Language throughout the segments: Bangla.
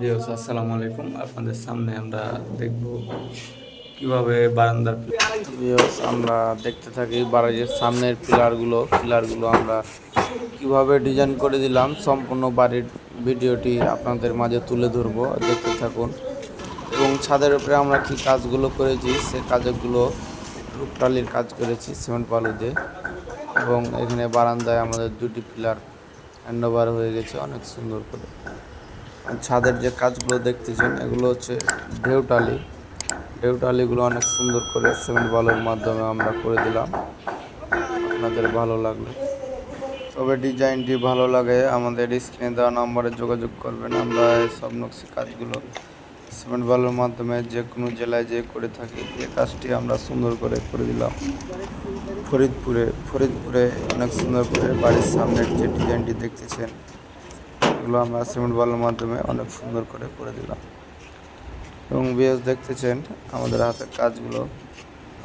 ভিউস আসসালামু আলাইকুম। আপনাদের সামনে আমরা দেখব কীভাবে বারান্দার ভিউয়ার্স আমরা দেখতে থাকি বাড়ির সামনের পিলারগুলো। পিলারগুলো আমরা কীভাবে ডিজাইন করে দিলাম, সম্পূর্ণ বাড়ির ভিডিওটি আপনাদের মাঝে তুলে ধরবো। দেখতে থাকুন। এবং ছাদের উপরে আমরা কি কাজগুলো করেছি, সে কাজগুলো রূপটালির কাজ করেছি, সিমেন্ট বালু দিয়ে। এবং এখানে বারান্দায় আমাদের দুটি পিলার হ্যান্ডওভার হয়ে গেছে, অনেক সুন্দর করে। ছাদের যে কাজগুলো দেখতেছেন, এগুলো হচ্ছে ঢেউটালি ঢেউটালিগুলো অনেক সুন্দর করে সিমেন্ট বালুর মাধ্যমে আমরা করে দিলাম। আপনাদের ভালো লাগল। তবে ডিজাইনটি ভালো লাগে, আমাদের স্ক্রিনে দেওয়া নম্বরে যোগাযোগ করবেন। আমরা সব নকশি কাজগুলো সিমেন্ট বালুর মাধ্যমে যে কোনো জেলায় যে করে থাকি। এই কাজটি আমরা সুন্দর করে করে দিলাম। ফরিদপুরে ফরিদপুরে অনেক সুন্দর করে বাড়ির সামনের যে ডিজাইনটি দেখতেছেন এগুলো আমরা সিমেন্ট বালুর মাধ্যমে অনেক সুন্দর করে করে দিলাম। এবং বিএস দেখতেছেন আমাদের হাতের কাজগুলো।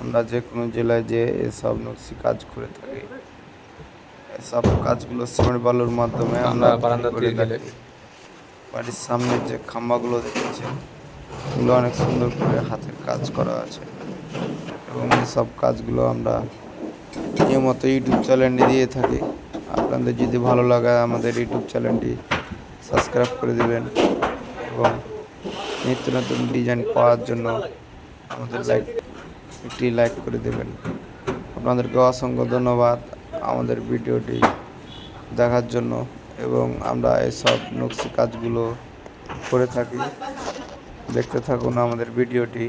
আমরা যে কোনো জেলায় যে এসব নকশি কাজ করে থাকি। এসব কাজগুলো সিমেন্ট বালুর মাধ্যমে আমরা বারান্দা করে দিলে থাকি। বাড়ির সামনের যে খাম্বাগুলো দেখতেছেন এগুলো অনেক সুন্দর করে হাতের কাজ করা আছে। এবং এসব কাজগুলো আমরা নিয়মিত ইউটিউব চ্যানেলে দিয়ে থাকি। আপনাদের যদি ভালো লাগে আমাদের ইউটিউব চ্যানেলটি সাবস্ক্রাইব করে দেবেন এবং নিত্য নতুন ডিজাইন পাওয়ার জন্য আমাদের লাইক একটি লাইক করে দেবেন। আপনাদেরকে অসংখ্য ধন্যবাদ আমাদের ভিডিওটি দেখার জন্য এবং আমরা এসব নকশি কাজগুলো করে থাকি। দেখতে থাকুন আমাদের ভিডিওটি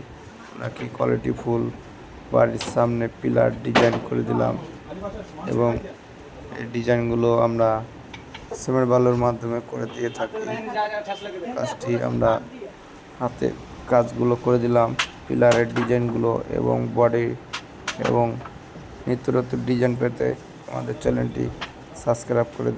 নাকি কোয়ালিটি ফুল, বাড়ির সামনে পিলার ডিজাইন করে দিলাম এবং এই ডিজাইনগুলো আমরা সিমেন্ট বালুর মাধ্যমে করে দিয়ে থাকি। কাজটি আমরা হাতে কাজগুলো করে দিলাম, পিলারের ডিজাইনগুলো এবং বডি এবং নিত্য নতুন ডিজাইন পেতে আমাদের চ্যানেলটি সাবস্ক্রাইব করে দেবেন।